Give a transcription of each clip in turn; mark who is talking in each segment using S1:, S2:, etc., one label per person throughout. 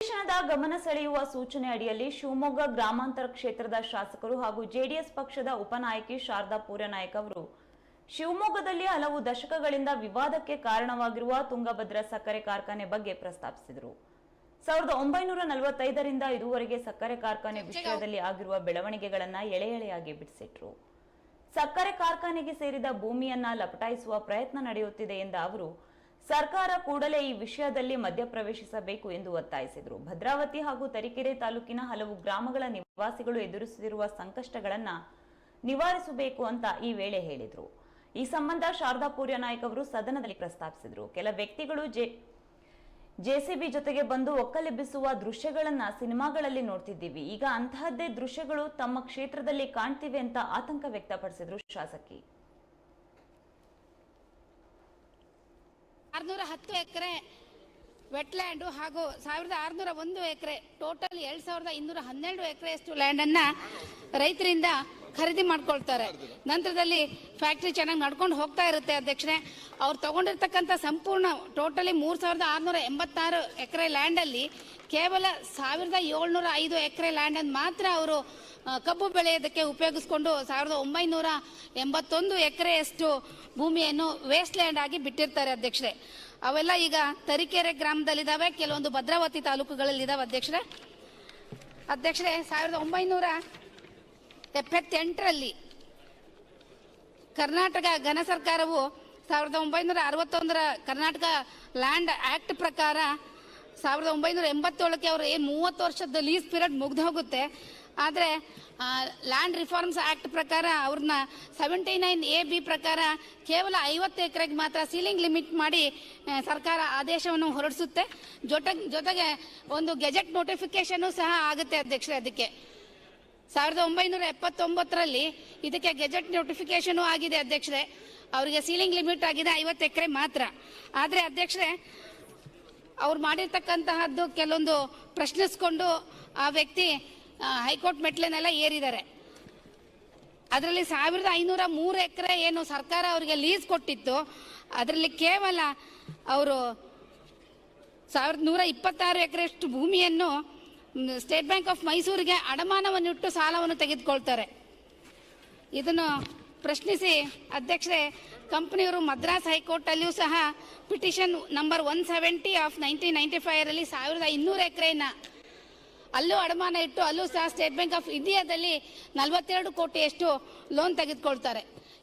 S1: ಅಧಿವೇಶನದ ಗಮನ ಸೆಳೆಯುವ ಸೂಚನೆ ಅಡಿಯಲ್ಲಿ ಶಿವಮೊಗ್ಗ ಗ್ರಾಮಾಂತರ ಕ್ಷೇತ್ರದ ಶಾಸಕರು ಹಾಗೂ ಜೆಡಿಎಸ್ ಪಕ್ಷದ ಉಪನಾಯಕಿ ಶಾರದಾ ಪೂರ್ಯನಾಯಕ್ ಅವರು. ಶಿವಮೊಗ್ಗದಲ್ಲಿ ಹಲವು ದಶಕಗಳಿಂದ ವಿವಾದಕ್ಕೆ ಕಾರಣವಾಗಿರುವ ತುಂಗಭದ್ರಾ ಸಕ್ಕರೆ ಕಾರ್ಖಾನೆ ಬಗ್ಗೆ ಪ್ರಸ್ತಾಪಿಸಿದರು. ಸಾವಿರದ ಒಂಬೈನೂರ ನಲವತ್ತೈದರಿಂದ ಇದುವರೆಗೆ ಸಕ್ಕರೆ ಕಾರ್ಖಾನೆ ವಿಷಯದಲ್ಲಿ ಆಗಿರುವ ಬೆಳವಣಿಗೆಗಳನ್ನ ಎಳೆ ಎಳೆಯಾಗಿ ಬಿಡಿಸಿಟ್ರು. ಸಕ್ಕರೆ ಕಾರ್ಖಾನೆಗೆ ಸೇರಿದ ಭೂಮಿಯನ್ನ ಲಪಟಾಯಿಸುವ ಪ್ರಯತ್ನ ನಡೆಯುತ್ತಿದೆ ಎಂದ ಅವರು ಸರ್ಕಾರ ಕೂಡಲೇ ಈ ವಿಷಯದಲ್ಲಿ ಮಧ್ಯಪ್ರವೇಶಿಸಬೇಕು ಎಂದು ಒತ್ತಾಯಿಸಿದರು. ಭದ್ರಾವತಿ ಹಾಗೂ ತರೀಕೆರೆ ತಾಲೂಕಿನ ಹಲವು ಗ್ರಾಮಗಳ ನಿವಾಸಿಗಳು ಎದುರಿಸುತ್ತಿರುವ ಸಂಕಷ್ಟಗಳನ್ನು ನಿವಾರಿಸಬೇಕು ಅಂತ ಈ ವೇಳೆ ಹೇಳಿದರು. ಈ ಸಂಬಂಧ ಶಾರದಾ ಪೂರ್ಯ ನಾಯಕ್ ಅವರು ಸದನದಲ್ಲಿ ಪ್ರಸ್ತಾಪಿಸಿದರು. ಕೆಲ ವ್ಯಕ್ತಿಗಳು ಜೆ, ಜೆಸಿಬಿ ಜೊತೆಗೆ ಬಂದು ಒಕ್ಕಲೆಬ್ಬಿಸುವ ದೃಶ್ಯಗಳನ್ನ ಸಿನಿಮಾಗಳಲ್ಲಿ ನೋಡ್ತಿದ್ದೀವಿ. ಈಗ ಅಂತಹದ್ದೇ ದೃಶ್ಯಗಳು ತಮ್ಮ ಕ್ಷೇತ್ರದಲ್ಲಿ ಕಾಣ್ತಿವೆ ಅಂತ ಆತಂಕ ವ್ಯಕ್ತಪಡಿಸಿದ್ರು ಶಾಸಕಿ.
S2: ಆರ್ನೂರ ಹತ್ತು ಎಕರೆ ವೆಟ್ಲ್ಯಾಂಡು ಹಾಗೂ ಸಾವಿರದ ಆರುನೂರ ಒಂದು ಎಕರೆ ಟೋಟಲ್ ಎರಡು ಸಾವಿರದ ಇನ್ನೂರ ಹನ್ನೆರಡು ಎಕರೆಯಷ್ಟು ಲ್ಯಾಂಡನ್ನು ರೈತರಿಂದ ಖರೀದಿ ಮಾಡ್ಕೊಳ್ತಾರೆ. ನಂತರದಲ್ಲಿ ಫ್ಯಾಕ್ಟ್ರಿ ಚೆನ್ನಾಗಿ ನಡ್ಕೊಂಡು ಹೋಗ್ತಾ ಇರುತ್ತೆ ಅಧ್ಯಕ್ಷರೇ. ಅವ್ರು ತಗೊಂಡಿರ್ತಕ್ಕಂಥ ಸಂಪೂರ್ಣ ಟೋಟಲಿ ಮೂರು ಸಾವಿರದ ಆರುನೂರ ಎಂಬತ್ತಾರು ಎಕರೆ ಲ್ಯಾಂಡಲ್ಲಿ ಕೇವಲ ಸಾವಿರದ ಏಳ್ನೂರ ಐದು ಎಕರೆ ಲ್ಯಾಂಡನ್ನು ಮಾತ್ರ ಅವರು ಕಬ್ಬು ಬೆಳೆಯೋದಕ್ಕೆ ಉಪಯೋಗಿಸ್ಕೊಂಡು ಸಾವಿರದ ಒಂಬೈನೂರ ಎಂಬತ್ತೊಂದು ಎಕರೆಯಷ್ಟು ಭೂಮಿಯನ್ನು ವೇಸ್ಟ್ ಲ್ಯಾಂಡ್ ಆಗಿ ಬಿಟ್ಟಿರ್ತಾರೆ ಅಧ್ಯಕ್ಷರೇ. ಅವೆಲ್ಲ ಈಗ ತರೀಕೆರೆ ಗ್ರಾಮದಲ್ಲಿದ್ದಾವೆ, ಕೆಲವೊಂದು ಭದ್ರಾವತಿ ತಾಲೂಕುಗಳಲ್ಲಿದ್ದಾವೆ ಅಧ್ಯಕ್ಷರೇ. ಅಧ್ಯಕ್ಷರೇ, ಸಾವಿರದ ಒಂಬೈನೂರ ಎಪ್ಪತ್ತೆಂಟರಲ್ಲಿ ಕರ್ನಾಟಕ ಘನ ಸರ್ಕಾರವು ಸಾವಿರದ ಒಂಬೈನೂರ ಅರವತ್ತೊಂದರ ಕರ್ನಾಟಕ ಲ್ಯಾಂಡ್ ಆಕ್ಟ್ ಪ್ರಕಾರ ಸಾವಿರದ ಒಂಬೈನೂರ ಎಂಬತ್ತೇಳಕ್ಕೆ ಅವರು ಏನು ಮೂವತ್ತು ವರ್ಷದ ಲೀಸ್ ಪೀರಿಯಡ್ ಮುಗ್ದು ಹೋಗುತ್ತೆ. ಆದರೆ ಲ್ಯಾಂಡ್ ರಿಫಾರ್ಮ್ಸ್ ಆಕ್ಟ್ ಪ್ರಕಾರ ಅವ್ರನ್ನ ಸೆವೆಂಟಿ ನೈನ್ ಎ ಬಿ ಪ್ರಕಾರ ಕೇವಲ ಐವತ್ತು ಎಕರೆಗೆ ಮಾತ್ರ ಸೀಲಿಂಗ್ ಲಿಮಿಟ್ ಮಾಡಿ ಸರ್ಕಾರ ಆದೇಶವನ್ನು ಹೊರಡಿಸುತ್ತೆ. ಜೊತೆಗೆ ಜೊತೆಗೆ ಒಂದು ಗೆಜೆಟ್ ನೋಟಿಫಿಕೇಶನ್ ಸಹ ಆಗುತ್ತೆ ಅಧ್ಯಕ್ಷರೇ ಅದಕ್ಕೆ. ಸಾವಿರದ ಒಂಬೈನೂರ ಎಪ್ಪತ್ತೊಂಬತ್ತರಲ್ಲಿ ಇದಕ್ಕೆ ಗೆಜೆಟ್ ನೋಟಿಫಿಕೇಶನ್ ಆಗಿದೆ ಅಧ್ಯಕ್ಷರೇ. ಅವರಿಗೆ ಸೀಲಿಂಗ್ ಲಿಮಿಟ್ ಆಗಿದೆ ಐವತ್ತು ಎಕರೆ ಮಾತ್ರ. ಆದರೆ ಅಧ್ಯಕ್ಷರೇ, ಅವ್ರು ಮಾಡಿರ್ತಕ್ಕಂತಹದ್ದು ಕೆಲವೊಂದು ಪ್ರಶ್ನಿಸ್ಕೊಂಡು ಆ ವ್ಯಕ್ತಿ ಹೈಕೋರ್ಟ್ ಮೆಟ್ಲನ್ನೆಲ್ಲ ಏರಿದ್ದಾರೆ. ಅದರಲ್ಲಿ ಸಾವಿರದ ಐನೂರ ಮೂರು ಎಕರೆ ಏನು ಸರ್ಕಾರ ಅವರಿಗೆ ಲೀಸ್ ಕೊಟ್ಟಿತ್ತು. ಅದರಲ್ಲಿ ಕೇವಲ ಅವರು ಸಾವಿರದ ನೂರ ಇಪ್ಪತ್ತಾರು ಎಕರೆಷ್ಟು ಭೂಮಿಯನ್ನು ಸ್ಟೇಟ್ ಬ್ಯಾಂಕ್ ಆಫ್ ಮೈಸೂರಿಗೆ ಅಡಮಾನವನ್ನಿಟ್ಟು ಸಾಲವನ್ನು ತೆಗೆದುಕೊಳ್ತಾರೆ. ಇದನ್ನು ಪ್ರಶ್ನಿಸಿ ಅಧ್ಯಕ್ಷರೇ, ಕಂಪನಿಯವರು ಮದ್ರಾಸ್ ಹೈಕೋರ್ಟ್ ಅಲ್ಲಿಯೂ ಸಹ petition number one seventy of nineteen ninety five ಅಲ್ಲಿ ಸಾವಿರದ ಇನ್ನೂರು ಎಕರೆನ ಅಲ್ಲೂ ಅಡಮಾನ ಇಟ್ಟು ಅಲ್ಲೂ ಸಹ ಸ್ಟೇಟ್ ಬ್ಯಾಂಕ್ ಆಫ್ ಇಂಡಿಯಾದಲ್ಲಿ ನಲವತ್ತೆರಡು ಕೋಟಿಯಷ್ಟು ಲೋನ್ ತೆಗೆದುಕೊಳ್ತಾರೆ.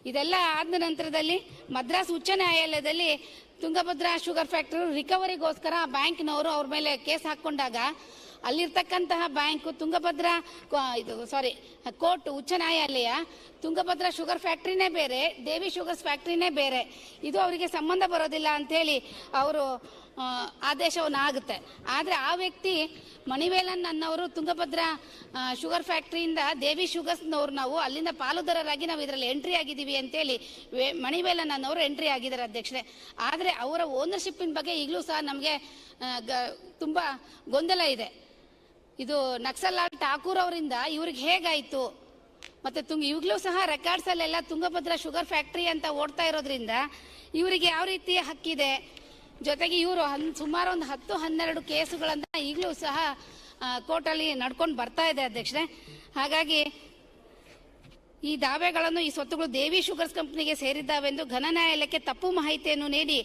S2: ಇದೆಲ್ಲ ಆದ ನಂತರದಲ್ಲಿ ಮದ್ರಾಸ್ ಉಚ್ಚ ನ್ಯಾಯಾಲಯದಲ್ಲಿ ತುಂಗಭದ್ರಾ ಶುಗರ್ ಫ್ಯಾಕ್ಟರಿ ರಿಕವರಿಗೋಸ್ಕರ ಬ್ಯಾಂಕ್ನವರು ಅವ್ರ ಮೇಲೆ ಕೇಸ್ ಹಾಕೊಂಡಾಗ ಅಲ್ಲಿರ್ತಕ್ಕಂತಹ ಬ್ಯಾಂಕು ತುಂಗಭದ್ರಾ ಇದು ಸಾರಿ ಕೋರ್ಟ್, ಉಚ್ಚ ನ್ಯಾಯಾಲಯ, ತುಂಗಭದ್ರಾ ಶುಗರ್ ಫ್ಯಾಕ್ಟ್ರಿನೇ ಬೇರೆ, ದೇವಿ ಶುಗರ್ಸ್ ಫ್ಯಾಕ್ಟ್ರಿನೇ ಬೇರೆ. ಇದು ಅವರಿಗೆ ಸಂಬಂಧ ಬರೋದಿಲ್ಲ ಅಂಥೇಳಿ ಅವರು ಆದೇಶವನ್ನು ಆಗುತ್ತೆ. ಆದರೆ ಆ ವ್ಯಕ್ತಿ ಮಣಿವೇಲನ್ ಅನ್ನೋರು ತುಂಗಭದ್ರಾ ಶುಗರ್ ಫ್ಯಾಕ್ಟ್ರಿಯಿಂದ ದೇವಿ ಶುಗರ್ಸ್ನವ್ರು ನಾವು, ಅಲ್ಲಿಂದ ಪಾಲುದಾರರಾಗಿ ನಾವು ಇದರಲ್ಲಿ ಎಂಟ್ರಿ ಆಗಿದ್ದೀವಿ ಅಂತೇಳಿ ಮಣಿವೇಲನ್ ಅನ್ನೋರು ಎಂಟ್ರಿ ಆಗಿದ್ದಾರೆ ಅಧ್ಯಕ್ಷರೇ. ಆದರೆ ಅವರ ಓನರ್ಶಿಪ್ಪಿನ ಬಗ್ಗೆ ಈಗಲೂ ಸಹ ನಮಗೆ ತುಂಬ ಗೊಂದಲ ಇದೆ. ಇದು ನಕ್ಸಲ್ಲಾಲ್ ಠಾಕೂರ್ ಅವರಿಂದ ಇವ್ರಿಗೆ ಹೇಗಾಯಿತು? ಮತ್ತೆ ತುಂಗ ಇವಾಗಲೂ ಸಹ ರೆಕಾರ್ಡ್ಸ್ ಅಲ್ಲೆಲ್ಲ ತುಂಗಭದ್ರಾ ಶುಗರ್ ಫ್ಯಾಕ್ಟ್ರಿ ಅಂತ ಓಡ್ತಾ ಇರೋದ್ರಿಂದ ಇವರಿಗೆ ಯಾವ ರೀತಿ ಹಕ್ಕಿದೆ? ಜೊತೆಗೆ ಇವರು ಸುಮಾರು ಒಂದು ಹತ್ತು ಹನ್ನೆರಡು ಕೇಸುಗಳನ್ನ ಈಗಲೂ ಸಹ ಕೋರ್ಟಲ್ಲಿ ನಡ್ಕೊಂಡು ಬರ್ತಾ ಇದೆ ಅಧ್ಯಕ್ಷರೇ. ಹಾಗಾಗಿ ಈ ದಾವೆಗಳನ್ನು, ಈ ಸ್ವತ್ತುಗಳು ದೇವಿ ಶುಗರ್ಸ್ ಕಂಪನಿಗೆ ಸೇರಿದ್ದಾವೆಂದು ಘನ ನ್ಯಾಯಾಲಯಕ್ಕೆ ತಪ್ಪು ಮಾಹಿತಿಯನ್ನು ನೀಡಿ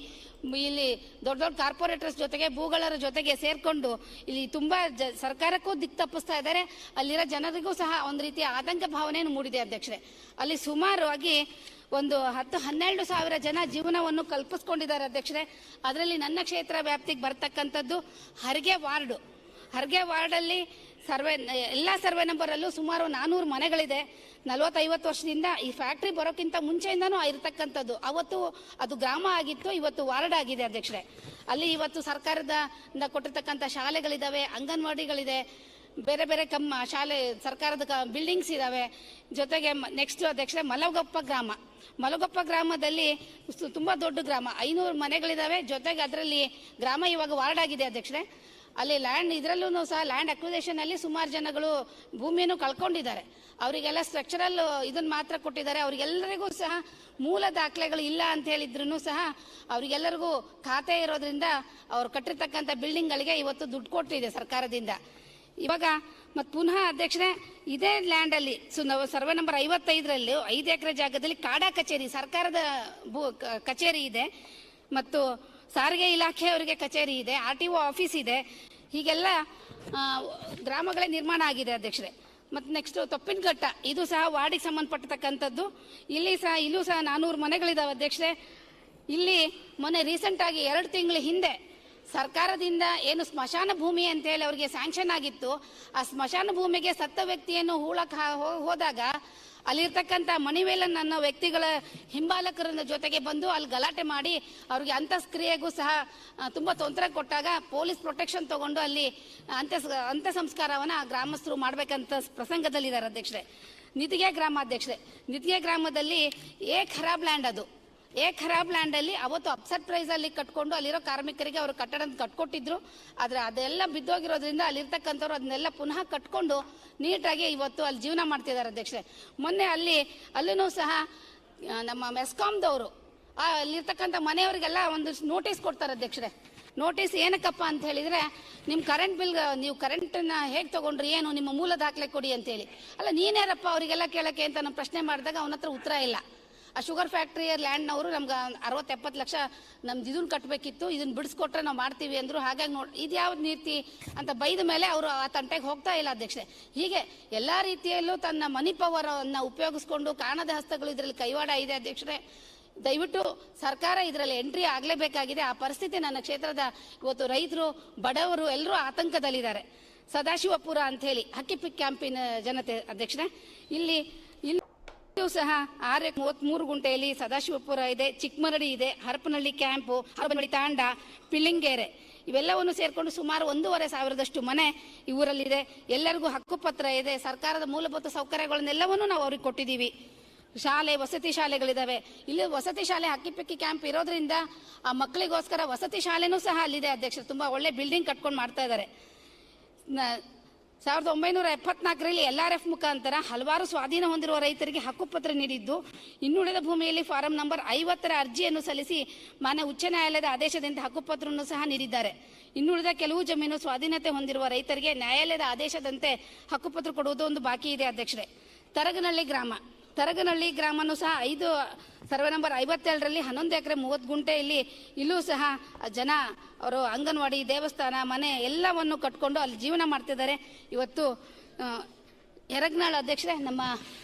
S2: ಇಲ್ಲಿ ದೊಡ್ಡ ದೊಡ್ಡ ಕಾರ್ಪೊರೇಟರ್ಸ್ ಜೊತೆಗೆ ಭೂಗಳರ ಜೊತೆಗೆ ಸೇರ್ಕೊಂಡು ಇಲ್ಲಿ ತುಂಬಾ ಜ- ಸರ್ಕಾರಕ್ಕೂ ದಿಕ್ಕು ತಪ್ಪಿಸ್ತಾ ಇದ್ದಾರೆ. ಅಲ್ಲಿರೋ ಜನರಿಗೂ ಸಹ ಒಂದು ರೀತಿಯ ಆತಂಕ ಭಾವನೆಯನ್ನು ಮೂಡಿದೆ ಅಧ್ಯಕ್ಷರೇ. ಅಲ್ಲಿ ಸುಮಾರಾಗಿ ಒಂದು ಹತ್ತು, ಹನ್ನೆರಡು ಸಾವಿರ ಜನ ಜೀವನವನ್ನು ಕಲ್ಪಿಸ್ಕೊಂಡಿದ್ದಾರೆ ಅಧ್ಯಕ್ಷರೇ. ಅದರಲ್ಲಿ ನನ್ನ ಕ್ಷೇತ್ರ ವ್ಯಾಪ್ತಿಗೆ ಬರ್ತಕ್ಕಂಥದ್ದು ಹರ್ಗೆ ವಾರ್ಡು. ಹರ್ಗೆ ವಾರ್ಡಲ್ಲಿ ಸರ್ವೆ, ಎಲ್ಲ ಸರ್ವೆ ನಂಬರಲ್ಲೂ ಸುಮಾರು ನಾನ್ನೂರು ಮನೆಗಳಿದೆ. ನಲವತ್ತೈವತ್ತು ವರ್ಷದಿಂದ ಈ ಫ್ಯಾಕ್ಟ್ರಿ ಬರೋಕ್ಕಿಂತ ಮುಂಚೆಯಿಂದನೂ ಇರತಕ್ಕಂಥದ್ದು. ಅವತ್ತು ಅದು ಗ್ರಾಮ ಆಗಿತ್ತು, ಇವತ್ತು ವಾರ್ಡ್ ಆಗಿದೆ ಅಧ್ಯಕ್ಷರೇ. ಅಲ್ಲಿ ಇವತ್ತು ಸರ್ಕಾರದ ಕೊಟ್ಟಿರ್ತಕ್ಕಂಥ ಶಾಲೆಗಳಿದಾವೆ, ಅಂಗನವಾಡಿಗಳಿದೆ, ಬೇರೆ ಬೇರೆ ಕಮ್ಮ ಶಾಲೆ, ಸರ್ಕಾರದ ಬಿಲ್ಡಿಂಗ್ಸ್ ಇದಾವೆ. ಜೊತೆಗೆ ನೆಕ್ಸ್ಟ್ ಅಧ್ಯಕ್ಷರೇ ಮಲಗೊಪ್ಪ ಗ್ರಾಮ. ಮಲಗೊಪ್ಪ ಗ್ರಾಮದಲ್ಲಿ ತುಂಬಾ ದೊಡ್ಡ ಗ್ರಾಮ. ಐನೂರು ಮನೆಗಳಿದಾವೆ. ಜೊತೆಗೆ ಅದರಲ್ಲಿ ಗ್ರಾಮ ಇವಾಗ ವಾರ್ಡ್ ಆಗಿದೆ ಅಧ್ಯಕ್ಷರೇ. ಅಲ್ಲಿ ಲ್ಯಾಂಡ್ ಇದರಲ್ಲೂ ಸಹ ಲ್ಯಾಂಡ್ ಅಕ್ವಿಸೇಷನ್ ಅಲ್ಲಿ ಸುಮಾರು ಜನಗಳು ಭೂಮಿಯನ್ನು ಕಳ್ಕೊಂಡಿದ್ದಾರೆ. ಅವರಿಗೆಲ್ಲ ಸ್ಟ್ರಕ್ಚರಲ್ ಇದನ್ನ ಮಾತ್ರ ಕೊಟ್ಟಿದ್ದಾರೆ. ಅವರಿಗೆಲ್ಲರಿಗೂ ಸಹ ಮೂಲ ದಾಖಲೆಗಳು ಇಲ್ಲ ಅಂತ ಹೇಳಿದ್ರು ಸಹ ಅವರಿಗೆಲ್ಲರಿಗೂ ಖಾತೆ ಇರೋದ್ರಿಂದ ಅವ್ರು ಕಟ್ಟಿರ್ತಕ್ಕಂಥ ಬಿಲ್ಡಿಂಗ್ಗಳಿಗೆ ಇವತ್ತು ದುಡ್ಡು ಕೊಟ್ಟಿದೆ ಸರ್ಕಾರದಿಂದ. ಇವಾಗ ಮತ್ತು ಪುನಃ ಅಧ್ಯಕ್ಷರೇ, ಇದೇ ಲ್ಯಾಂಡ್ ಅಲ್ಲಿ ಸೊ ನಾವು ಸರ್ವೆ ನಂಬರ್ ಐವತ್ತೈದರಲ್ಲಿ ಐದು ಎಕರೆ ಜಾಗದಲ್ಲಿ ಕಾಡಾ ಕಚೇರಿ, ಸರ್ಕಾರದ ಭೂ ಕಚೇರಿ ಇದೆ. ಮತ್ತು ಸಾರಿಗೆ ಇಲಾಖೆಯವರಿಗೆ ಕಚೇರಿ ಇದೆ, ಆರ್ ಟಿ ಒ ಆಫೀಸ್ ಇದೆ. ಹೀಗೆಲ್ಲ ಗ್ರಾಮಗಳೇ ನಿರ್ಮಾಣ ಆಗಿದೆ ಅಧ್ಯಕ್ಷರೇ. ಮತ್ತು ನೆಕ್ಸ್ಟ್ ತೊಪ್ಪಿನಘಟ್ಟ, ಇದು ಸಹ ವಾರ್ಡಿಗೆ ಸಂಬಂಧಪಟ್ಟತಕ್ಕಂಥದ್ದು. ಇಲ್ಲಿ ಸಹ, ಇಲ್ಲೂ ಸಹ ನಾನೂರು ಮನೆಗಳಿದ್ದಾವೆ ಅಧ್ಯಕ್ಷರೇ. ಇಲ್ಲಿ ಮೊನ್ನೆ ರೀಸೆಂಟ್ ಆಗಿ ಎರಡು ತಿಂಗಳ ಹಿಂದೆ ಸರ್ಕಾರದಿಂದ ಏನು ಸ್ಮಶಾನ ಭೂಮಿ ಅಂತೇಳಿ ಅವರಿಗೆ ಸ್ಯಾಂಕ್ಷನ್ ಆಗಿತ್ತು. ಆ ಸ್ಮಶಾನ ಭೂಮಿಗೆ ಸತ್ತ ವ್ಯಕ್ತಿಯನ್ನು ಹೂಳಕ್ಕೆ ಹೋದಾಗ ಅಲ್ಲಿರ್ತಕ್ಕಂಥ ಮಣಿವೇಲನ್ ಅನ್ನೋ ವ್ಯಕ್ತಿಗಳ ಹಿಂಬಾಲಕರ ಜೊತೆಗೆ ಬಂದು ಅಲ್ಲಿ ಗಲಾಟೆ ಮಾಡಿ ಅವ್ರಿಗೆ ಅಂತಸ್ಕ್ರಿಯೆಗೂ ಸಹ ತುಂಬ ತೊಂದರೆ ಕೊಟ್ಟಾಗ ಪೊಲೀಸ್ ಪ್ರೊಟೆಕ್ಷನ್ ತಗೊಂಡು ಅಲ್ಲಿ ಅಂತ್ಯ ಅಂತ್ಯ ಸಂಸ್ಕಾರವನ್ನ ಆ ಗ್ರಾಮಸ್ಥರು ಮಾಡ್ಬೇಕಂತ ಪ್ರಸಂಗದಲ್ಲಿದ್ದಾರೆ ಅಧ್ಯಕ್ಷರೇ. ನಿತಿಗೆ ಗ್ರಾಮ ಅಧ್ಯಕ್ಷರೇ ನಿತಿಗೆ ಗ್ರಾಮದಲ್ಲಿ ಏ ಖರಾಬ್ ಲ್ಯಾಂಡ್ ಅದು. ಏ ಖರಾಬ್ ಲ್ಯಾಂಡ್ ಅಲ್ಲಿ ಅವತ್ತು ಅಪ್ಸೆಟ್ ಪ್ರೈಸ್ ಅಲ್ಲಿ ಕಟ್ಕೊಂಡು ಅಲ್ಲಿರೋ ಕಾರ್ಮಿಕರಿಗೆ ಅವರು ಕಟ್ಟಡ ಕಟ್ಕೊಟ್ಟಿದ್ರು. ಆದ್ರೆ ಅದೆಲ್ಲ ಬಿದ್ದೋಗಿರೋದ್ರಿಂದ ಅಲ್ಲಿರ್ತಕ್ಕಂಥವ್ರು ಅದನ್ನೆಲ್ಲ ಪುನಃ ಕಟ್ಕೊಂಡು ನೀಟಾಗಿ ಇವತ್ತು ಅಲ್ಲಿ ಜೀವನ ಮಾಡ್ತಿದ್ದಾರೆ ಅಧ್ಯಕ್ಷರೇ. ಮೊನ್ನೆ ಅಲ್ಲಿ ಅಲ್ಲೂ ಸಹ ನಮ್ಮ ಮೆಸ್ಕಾಮ್ದವರು ಅಲ್ಲಿರ್ತಕ್ಕಂಥ ಮನೆಯವರಿಗೆಲ್ಲ ಒಂದು ನೋಟಿಸ್ ಕೊಡ್ತಾರೆ ಅಧ್ಯಕ್ಷರೇ. ನೋಟಿಸ್ ಏನಕ್ಕಪ್ಪ ಅಂತ ಹೇಳಿದ್ರೆ ನಿಮ್ಮ ಕರೆಂಟ್ ಬಿಲ್ ನೀವು ಕರೆಂಟನ್ನ ಹೇಗೆ ತಗೊಂಡ್ರಿ, ಏನು, ನಿಮ್ಮ ಮೂಲ ದಾಖಲೆ ಕೊಡಿ ಅಂತೇಳಿ ಅಲ್ಲ ನೀನೇರಪ್ಪ ಅವರಿಗೆಲ್ಲ ಕೇಳಕ್ಕೆ ಅಂತ ನಾನು ಪ್ರಶ್ನೆ ಮಾಡಿದಾಗ ಅವನ ಹತ್ರ ಉತ್ತರ ಇಲ್ಲ. ಆ ಶುಗರ್ ಫ್ಯಾಕ್ಟ್ರಿ ಲ್ಯಾಂಡ್ನವರು ನಮ್ಗೆ ಅರವತ್ತು ಎಪ್ಪತ್ತು ಲಕ್ಷ ನಮ್ದು ಇದನ್ನು ಕಟ್ಟಬೇಕಿತ್ತು ಇದನ್ನ ಬಿಡಿಸ್ಕೊಟ್ರೆ ನಾವು ಮಾಡ್ತೀವಿ ಅಂದರು. ಹಾಗಾಗಿ ನೋಡಿ, ಇದು ಯಾವ್ದು ನೀತಿ ಅಂತ ಬೈದ ಮೇಲೆ ಅವರು ಆ ತಂಟೆಗೆ ಹೋಗ್ತಾ ಇಲ್ಲ ಅಧ್ಯಕ್ಷೆ ಹೀಗೆ ಎಲ್ಲ ರೀತಿಯಲ್ಲೂ ತನ್ನ ಮನಿ ಪವರ್ ಅನ್ನ ಉಪಯೋಗಿಸ್ಕೊಂಡು ಕಾಣದ ಹಸ್ತಗಳು ಇದರಲ್ಲಿ ಕೈವಾಡ ಇದೆ ಅಧ್ಯಕ್ಷರೇ. ದಯವಿಟ್ಟು ಸರ್ಕಾರ ಇದರಲ್ಲಿ ಎಂಟ್ರಿ ಆಗಲೇಬೇಕಾಗಿದೆ. ಆ ಪರಿಸ್ಥಿತಿ ನನ್ನ ಕ್ಷೇತ್ರದ ಇವತ್ತು ರೈತರು, ಬಡವರು ಎಲ್ಲರೂ ಆತಂಕದಲ್ಲಿದ್ದಾರೆ. ಸದಾಶಿವಪುರ ಅಂತ ಹೇಳಿ ಹಕ್ಕಿಪಿಕ್ ಕ್ಯಾಂಪಿನ ಜನತೆ ಅಧ್ಯಕ್ಷರೇ. ಇಲ್ಲಿ ಇಲ್ಲಿಯೂ ಸಹ ಆರ್ ಮೂವತ್ಮೂರು ಗುಂಟೆಯಲ್ಲಿ ಸದಾಶಿವಪುರ ಇದೆ, ಚಿಕ್ಕಮರಡಿ ಇದೆ, ಹರಪನಹಳ್ಳಿ ಕ್ಯಾಂಪು ಹರಪನಹಳ್ಳಿ ತಾಂಡ, ಪಿಳ್ಳಿಂಗೇರೆ. ಇವೆಲ್ಲವನ್ನು ಸೇರಿಕೊಂಡು ಸುಮಾರು ಒಂದೂವರೆ ಸಾವಿರದಷ್ಟು ಮನೆ ಈ ಊರಲ್ಲಿದೆ. ಎಲ್ಲರಿಗೂ ಹಕ್ಕುಪತ್ರ ಇದೆ. ಸರ್ಕಾರದ ಮೂಲಭೂತ ಸೌಕರ್ಯಗಳನ್ನೆಲ್ಲವನ್ನು ನಾವು ಅವ್ರಿಗೆ ಕೊಟ್ಟಿದ್ದೀವಿ. ಶಾಲೆ, ವಸತಿ ಶಾಲೆಗಳಿದ್ದಾವೆ ಇಲ್ಲಿ ವಸತಿ ಶಾಲೆ ಹಕ್ಕಿಪಿಕ್ಕಿ ಕ್ಯಾಂಪ್ ಇರೋದ್ರಿಂದ ಆ ಮಕ್ಕಳಿಗೋಸ್ಕರ ವಸತಿ ಶಾಲೆನೂ ಸಹ ಅಲ್ಲಿದೆ ಅಧ್ಯಕ್ಷರು. ತುಂಬ ಒಳ್ಳೆ ಬಿಲ್ಡಿಂಗ್ ಕಟ್ಕೊಂಡು ಮಾಡ್ತಾ ಇದ್ದಾರೆ. ಸಾವಿರದ ಒಂಬೈನೂರ ಎಪ್ಪತ್ನಾಲ್ಕರಲ್ಲಿ ಎಲ್ ಆರ್ ಎಫ್ ಮುಖಾಂತರ ಹಲವಾರು ಸ್ವಾಧೀನ ಹೊಂದಿರುವ ರೈತರಿಗೆ ಹಕ್ಕುಪತ್ರ ನೀಡಿದ್ದು, ಇನ್ನುಳಿದ ಭೂಮಿಯಲ್ಲಿ ಫಾರಂ ನಂಬರ್ ಐವತ್ತರ ಅರ್ಜಿಯನ್ನು ಸಲ್ಲಿಸಿ ಮಾನ್ಯ ಉಚ್ಚ ನ್ಯಾಯಾಲಯದ ಆದೇಶದಂತೆ ಹಕ್ಕುಪತ್ರವನ್ನು ಸಹ ನೀಡಿದ್ದಾರೆ. ಇನ್ನುಳಿದ ಕೆಲವು ಜಮೀನು ಸ್ವಾಧೀನತೆ ಹೊಂದಿರುವ ರೈತರಿಗೆ ನ್ಯಾಯಾಲಯದ ಆದೇಶದಂತೆ ಹಕ್ಕುಪತ್ರ ಕೊಡುವುದು ಒಂದು ಬಾಕಿ ಇದೆ, ಅಧ್ಯಕ್ಷರೇ. ತರಗನಹಳ್ಳಿ ಗ್ರಾಮ. ತರಗನಹಳ್ಳಿ ಗ್ರಾಮನೂ ಸಹ ಐದು ಸರ್ವೆ ನಂಬರ್ ಐವತ್ತೇಳರಲ್ಲಿ ಹನ್ನೊಂದು ಎಕರೆ ಮೂವತ್ತು ಗುಂಟೆಯಲ್ಲಿ ಇಲ್ಲೂ ಸಹ ಜನ ಅವರು ಅಂಗನವಾಡಿ ದೇವಸ್ಥಾನ ಮನೆ ಎಲ್ಲವನ್ನು ಕಟ್ಕೊಂಡು ಅಲ್ಲಿ ಜೀವನ ಮಾಡ್ತಿದ್ದಾರೆ. ಇವತ್ತು ಎರಗ್ನಾಳ್ ಅಧ್ಯಕ್ಷರೇ ನಮ್ಮ